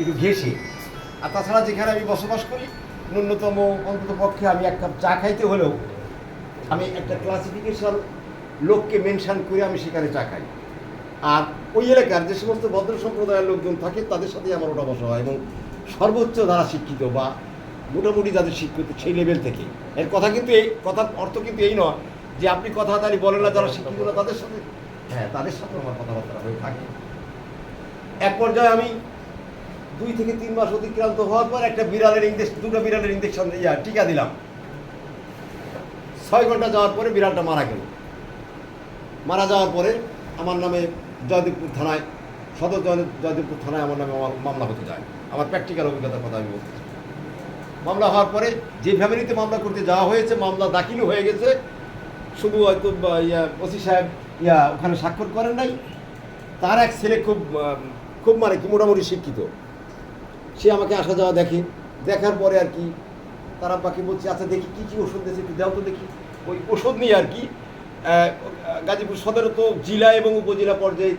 একটু ঘেসে আর তাছাড়া যেখানে আমি বসবাস করি, ন্যূনতম অন্তত পক্ষে আমি এক কাপ চা খাইতে হলেও আমি একটা ক্লাসিফিকেশন লোককে মেনশান করে আমি সেখানে চা খাই। আর ওই এলাকার যে সমস্ত ভদ্র সম্প্রদায়ের লোকজন থাকে, তাদের সাথে আমার ওটা বসা হয় এবং সর্বোচ্চ যারা শিক্ষিত বা মোটামুটি যাদের শিক্ষিত সেই লেভেল থেকে। এর কথা কিন্তু এই, কথার অর্থ কিন্তু এই নয় যে আপনি কথা তারি বলেন না, যারা শিক্ষিত না তাদের সাথে হ্যাঁ তাদের সাথে আমার কথাবার্তা হয়ে থাকে। এক পর্যায়ে আমি দুই থেকে তিন মাস অতিক্রান্ত হওয়ার পর একটা বিড়ালের ইঞ্জেকশন দুটো বিড়ালের ইঞ্জেকশন ইয়া টিকা দিলাম। ছয় ঘণ্টা যাওয়ার পরে বিড়ালটা মারা গেল। মারা যাওয়ার পরে আমার নামে জয়দেবপুর থানায় সদর জয়- জয়দেবপুর থানায় আমার নামে আমার মামলা হতে যায়। আমার প্র্যাকটিক্যাল অভিজ্ঞতার কথা আমি বলতেছি মামলা হওয়ার পরে যে ফ্যামিলিতে মামলা করতে যাওয়া হয়েছে, মামলা দাখিলও হয়ে গেছে। শুধু হয়তো ইয়া ওসি সাহেব ইয়া ওখানে স্বাক্ষর করেন নাই। তার এক ছেলে খুব খুব মানে কি মোটামুটি শিক্ষিত। সে আমাকে আসা যাওয়া দেখে। দেখার পরে আর কি তারা বাকি বলছে আচ্ছা দেখি কী কী ওষুধ দিয়েছে, একটু দাও তো দেখি। ওই ওষুধ নিয়ে আর কি গাজীপুর সদরে তো জেলা এবং উপজেলা পর্যায়ে